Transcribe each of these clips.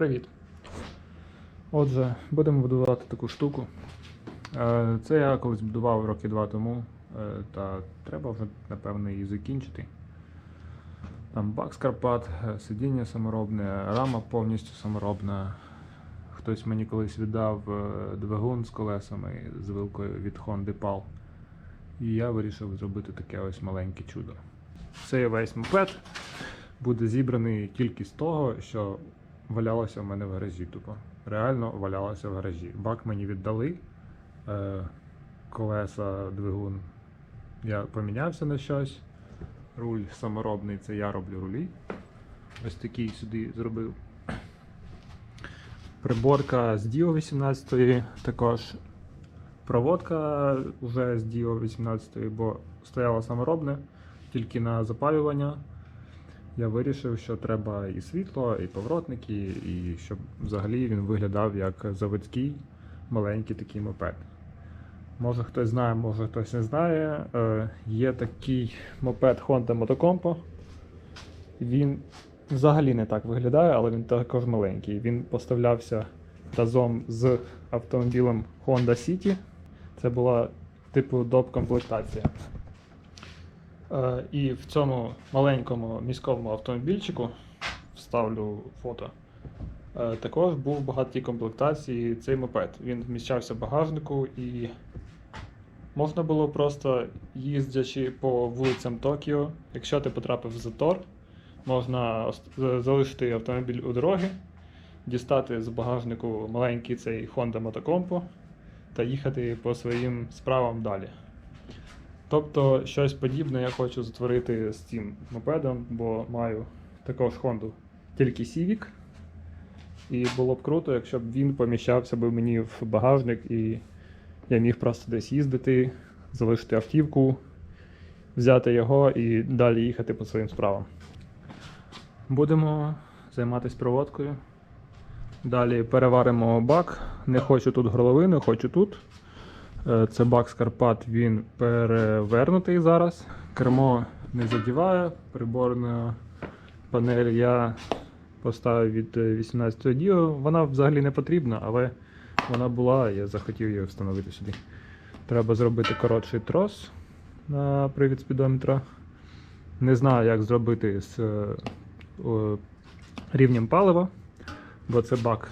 Привіт. Отже, будемо будувати таку штуку. Е, Це я колись будував роки два тому, е, та треба вже, напевно, її закінчити. Там бак з Карпат, е, сидіння саморобне, рама повністю саморобна. Хтось мені колись віддав двигун з колесами з вилкою від Honda PAL. І я вирішив зробити таке ось маленьке чудо. Цей весь мопед буде зібраний тільки з того, що валялося в мене в гаражі. Тупо. Реально валялося в гаражі. Бак мені віддали. Е, колеса, двигун. Я помінявся на щось. Руль саморобний, це я роблю рулі. Ось такий сюди зробив. Приборка з Dio 18 також. Проводка вже з Dio 18, бо стояла саморобне, тільки на запалювання. Я вирішив, що треба і світло, і поворотники, і щоб взагалі він виглядав як заводський маленький такий мопед. Може хтось знає, може хтось не знає. Е, є такий мопед Honda Motocompo. Він взагалі не так виглядає, але він також маленький. Він поставлявся разом з автомобілем Honda City. Це була типу доп комплектація. Е, і в цьому маленькому міському автомобільчику вставлю фото. е, Також був в багатій комплектації цей мопед. Він вміщався в багажнику і можна було просто їздячи по вулицям Токіо, якщо ти потрапив в затор, можна залишити автомобіль у дорогі, дістати з багажнику маленький цей Honda Motocompo та їхати по своїм справам далі. Тобто щось подібне я хочу створити з цим мопедом, бо маю також Honda, тільки Civic. І було б круто, якщо б він поміщався б мені в багажник і я міг просто десь їздити, залишити автівку, взяти його і далі їхати по своїм справам. Будемо займатися проводкою. Далі переваримо бак. Не хочу тут горловину, хочу тут. Е, Це бак з Карпат, він перевернутий зараз. Кермо не задіває. Приборна панель я поставив від е, 18 діо. Вона взагалі не потрібна, але вона була, я захотів її встановити сюди. Треба зробити коротший трос на привід спідометра. Не знаю, як зробити з е, о, рівнем палива, бо це бак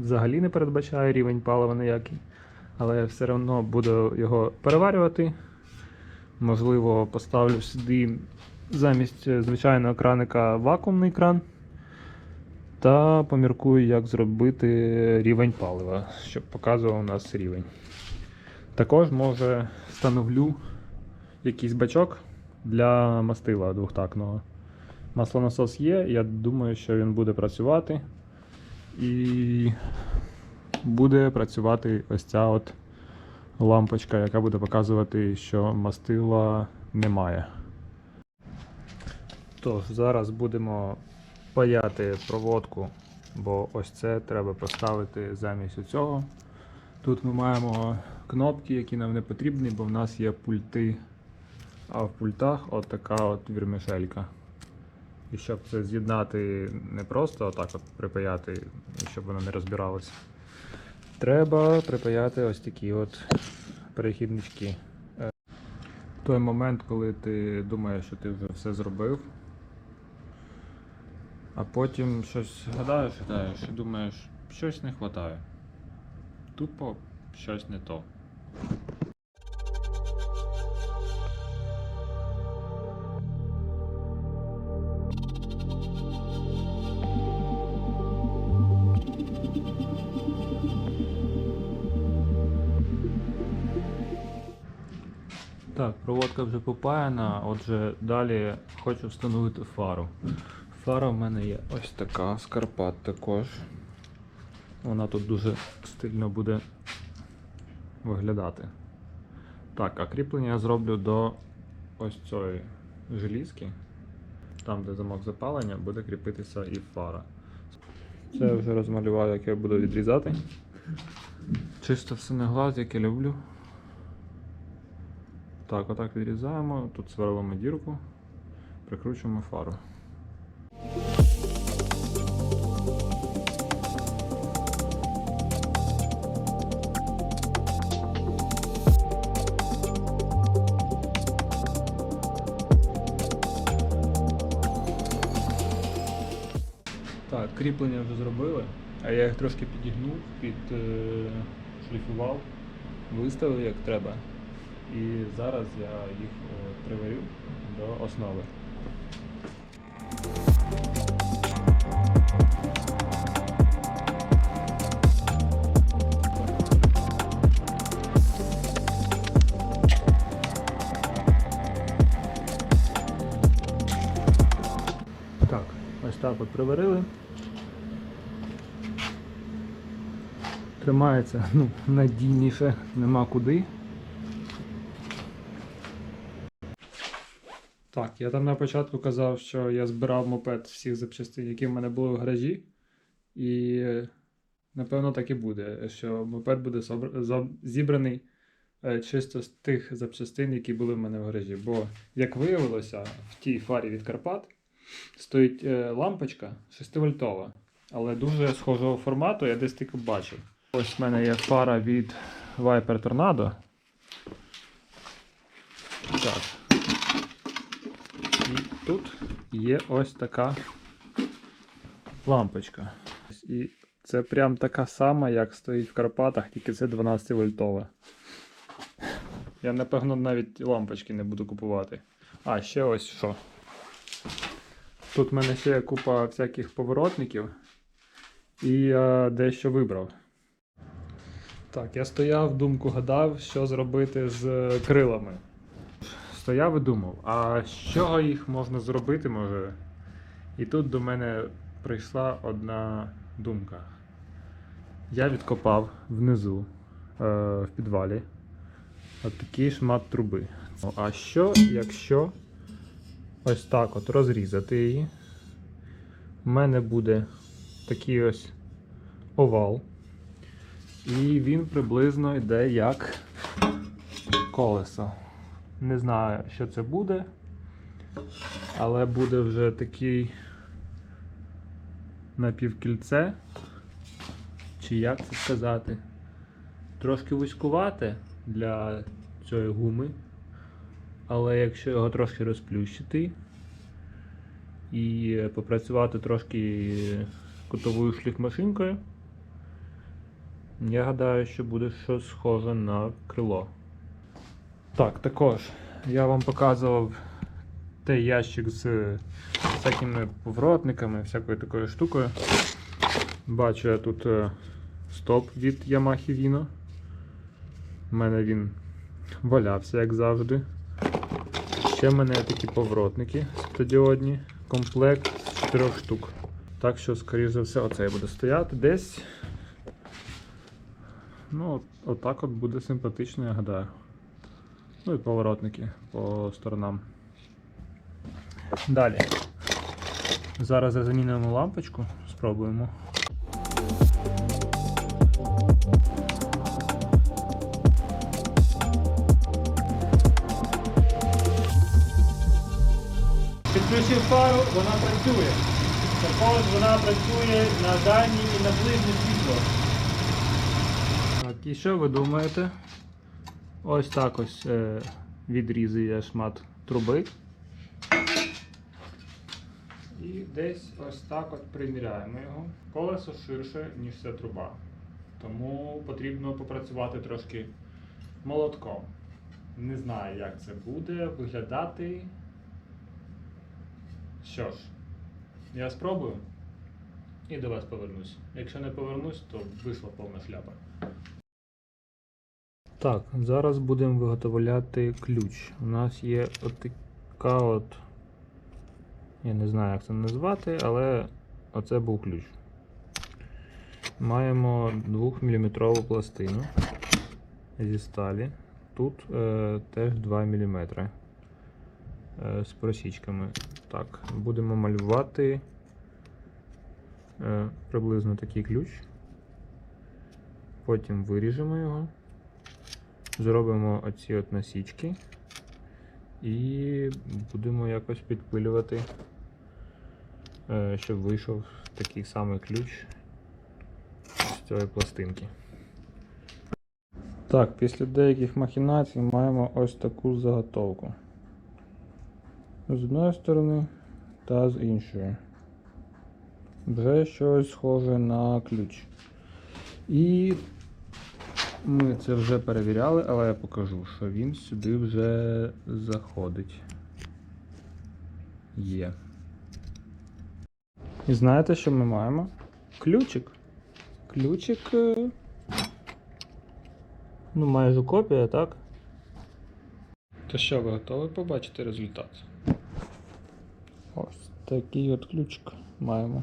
взагалі не передбачає рівень палива ніякий. Але я все одно буду його переварювати. Можливо, поставлю сюди замість е, звичайного краника вакуумний кран. Та поміркую, як зробити рівень палива, щоб показував у нас рівень. Також може встановлю якийсь бачок для мастила двохтактного. Маслонасос є, я думаю, що він буде працювати. І буде працювати ось ця от лампочка, яка буде показувати, що мастила немає. Тож, зараз будемо паяти проводку, бо ось це треба поставити замість цього. Тут ми маємо кнопки, які нам не потрібні, бо в нас є пульти, а в пультах от така от вірмішелька. І щоб це з'єднати не просто отак от припаяти, щоб воно не розбиралося. Треба припаяти ось такі от перехіднички. Е, Той момент, коли ти думаєш, що ти вже все зробив, а потім щось гадаєш, гадаєш і думаєш, щось не вистачає. Тупо щось не то. Так, проводка вже попаяна, отже, далі хочу встановити фару. Фара в мене є ось така, з Карпат також. Вона тут дуже стильно буде виглядати. Так, а кріплення я зроблю до ось цієї желізки. Там, де замок запалення, буде кріпитися і фара. Це я вже розмалював, як я буду відрізати. Чисто все на глаз, як люблю. Так, отак відрізаємо, тут сверлимо дірку, прикручуємо фару. Так, кріплення вже зробили, а я їх трошки підігнув, підшліфував, е, виставив як треба. І зараз я їх е, приварю до основи. Так, ось так от приварили. Тримається ну, надійніше, нема куди. Так, я там на початку казав, що я збирав мопед всіх запчастин, які в мене були в гаражі. І напевно так і буде, що мопед буде зібраний е, чисто з тих запчастин, які були в мене в гаражі. Бо, як виявилося, в тій фарі від Карпат стоїть е, лампочка 6 вольтова, але дуже схожого формату я десь тільки бачив. Ось в мене є фара від Viper Tornado. Так. Тут є ось така лампочка. І це прям така сама, як стоїть в Карпатах, тільки це 12 вольтова. Я напевно навіть лампочки не буду купувати. А, ще ось що. Тут в мене ще є купа всяких поворотників. І я дещо вибрав. Так, я стояв, думку гадав, що зробити з крилами. Стояв і думав, а з чого їх можна зробити, може. І тут до мене прийшла одна думка. Я відкопав внизу е, в підвалі от такий шмат труби. А що, якщо ось так от розрізати її? У мене буде такий ось овал. І він приблизно йде як колесо. Не знаю, що це буде, але буде вже такий напівкільце. Чи як це сказати? Трошки вузькувате для цієї гуми. Але якщо його трошки розплющити і попрацювати трошки кутовою шліфмашинкою, я гадаю, що буде щось схоже на крило. Так, також я вам показував той ящик з всякими поворотниками, всякою такою штукою. Бачу я тут е, стоп від Yamaha Vino. У мене він валявся, як завжди. Ще в мене такі поворотники світодіодні. Комплект з 4 штук. Так що, скоріш за все, оцей буде стояти десь. Ну, от, отак от буде симпатично, я гадаю. Ну і поворотники по сторонам. Далі. Зараз замінимо лампочку, спробуємо. Підключив фару, вона працює. Також вона працює на дальній і на ближнє світло. Так, і що ви думаєте? Ось так ось е, відрізує шмат труби. І десь ось так от приміряємо його. Колесо ширше, ніж ця труба. Тому потрібно попрацювати трошки молотком. Не знаю, як це буде виглядати. Що ж, я спробую і до вас повернусь. Якщо не повернусь, то вийшла повна шляпа. Так, зараз будемо виготовляти ключ. У нас є от така от. Я не знаю, як це назвати, але оце був ключ. Маємо 2-мм пластину зі сталі. Тут е, теж 2 мм е, з просічками. Так, будемо малювати е, приблизно такий ключ. Потім виріжемо його. Зробимо оці от насічки і будемо якось підпилювати, е, щоб вийшов такий самий ключ з цієї пластинки. Так, після деяких махінацій маємо ось таку заготовку. З одної сторони та з іншої. Вже щось схоже на ключ. І ми це вже перевіряли, але я покажу, що він сюди вже заходить. Є. І знаєте, що ми маємо? Ключик. Ключик. е, Ну, майже копія, так? То що, ви готові побачити результат? Ось такий от ключик маємо.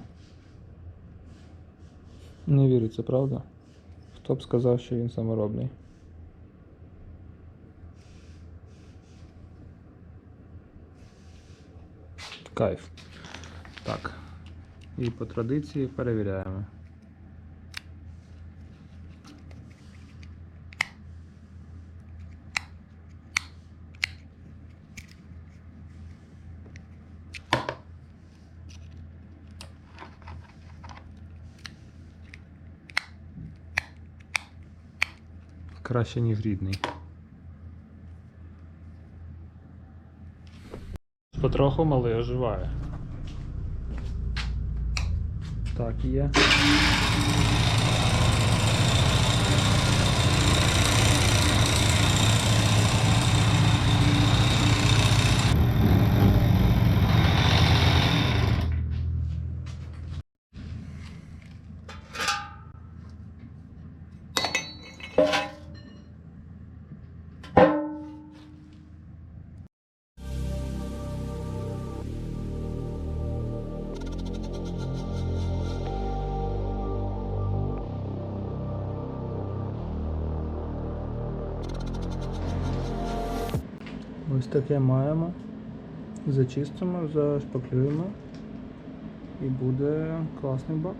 Не віриться, правда? Хто б сказав, що він саморобний? Кайф. Так. І по традиції перевіряємо. Краще, ніж рідний. Потроху малий оживає. Так, є. Ось таке маємо. Зачистимо, зашпаклюємо і буде класний бак.